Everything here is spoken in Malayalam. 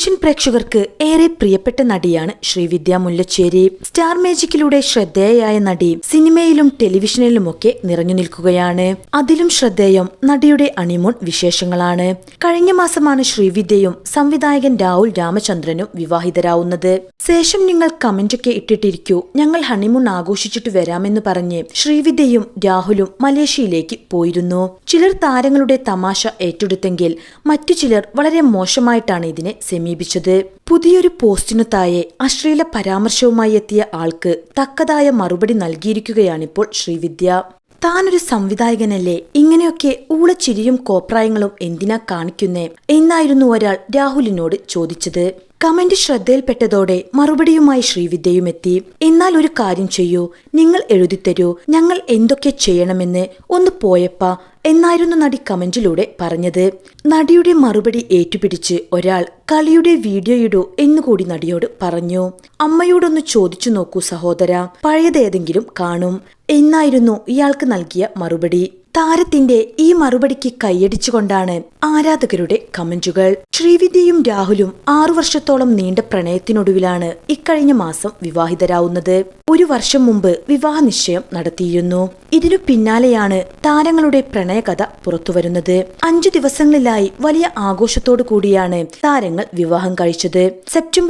ടെലിവിഷൻ പ്രേക്ഷകർക്ക് ഏറെ പ്രിയപ്പെട്ട നടിയാണ് ശ്രീവിദ്യ മുല്ലച്ചേരി. സ്റ്റാർ മേജിക്കിലൂടെ ശ്രദ്ധേയയായ നടി സിനിമയിലും ടെലിവിഷനിലുമൊക്കെ നിറഞ്ഞു നിൽക്കുകയാണ്. അതിലും ശ്രദ്ധേയം നടിയുടെ അണിമോൺ വിശേഷങ്ങളാണ്. കഴിഞ്ഞ മാസമാണ് ശ്രീവിദ്യയും സംവിധായകൻ രാഹുൽ രാമചന്ദ്രനും വിവാഹിതരാവുന്നത്. ശേഷം നിങ്ങൾ കമന്റൊക്കെ ഇട്ടിട്ടിരിക്കൂ. ഞങ്ങൾ ഹണിമൂൺ ആഘോഷിച്ചിട്ട് വരാമെന്ന് പറഞ്ഞ് ശ്രീവിദ്യയും രാഹുലും മലേഷ്യയിലേക്ക് പോയിരുന്നു. ചിലർ താരങ്ങളുടെ തമാശ ഏറ്റെടുത്തെങ്കിൽ മറ്റു ചിലർ വളരെ മോശമായിട്ടാണ് ഇതിനെ സമീപിച്ചത്. പുതിയൊരു പോസ്റ്റിനു താഴെ അശ്ലീല പരാമർശവുമായി എത്തിയ ആൾക്ക് തക്കതായ മറുപടി നൽകിയിരിക്കുകയാണിപ്പോൾ ശ്രീവിദ്യ. താനൊരു സംവിധായകനല്ലേ? ഇങ്ങനെയൊക്കെ ഊളച്ചിരിയും കോപ്രായങ്ങളും എന്തിനാ കാണിക്കുന്നേ? എന്നായിരുന്നു ഒരാൾ രാഹുലിനോട് ചോദിച്ചത്. കമന്റ് ശ്രദ്ധയിൽപ്പെട്ടതോടെ മറുപടിയുമായി ശ്രീവിദ്യയും എത്തി എന്നാൽ ഒരു കാര്യം ചെയ്യൂ. നിങ്ങൾ എഴുതിത്തരൂ ഞങ്ങൾ എന്തൊക്കെ ചെയ്യണമെന്ന് ഒന്ന് പോയപ്പ എന്നായിരുന്നു നടി കമന്റിലൂടെ പറഞ്ഞത്. നടിയുടെ മറുപടി ഏറ്റുപിടിച്ച് ഒരാൾ കളിയുടെ വീഡിയോ ഇടൂ എന്നുകൂടി നടിയോട് പറഞ്ഞു. അമ്മയോടൊന്ന് ചോദിച്ചു നോക്കൂ സഹോദര. പഴയതേതെങ്കിലും കാണും. എന്നായിരുന്നു ഇയാൾക്ക് നൽകിയ മറുപടി. താരത്തിന്റെ ഈ മറുപടിക്ക് കൈയടിച്ചുകൊണ്ടാണ് ആരാധകരുടെ കമന്റുകൾ. ശ്രീവിദ്യയും രാഹുലും ആറു വർഷത്തോളം നീണ്ട പ്രണയത്തിനൊടുവിലാണ് ഇക്കഴിഞ്ഞ മാസം വിവാഹിതരാവുന്നത്. ഒരു വർഷം മുമ്പ് വിവാഹ നിശ്ചയം നടത്തിയിരുന്നു. ഇതിനു പിന്നാലെയാണ് താരങ്ങളുടെ പ്രണയകഥ പുറത്തുവരുന്നത്. അഞ്ചു ദിവസങ്ങളിലായി വലിയ ആഘോഷത്തോടു കൂടിയാണ് താരങ്ങൾ വിവാഹം കഴിച്ചത്. സെപ്റ്റംബർ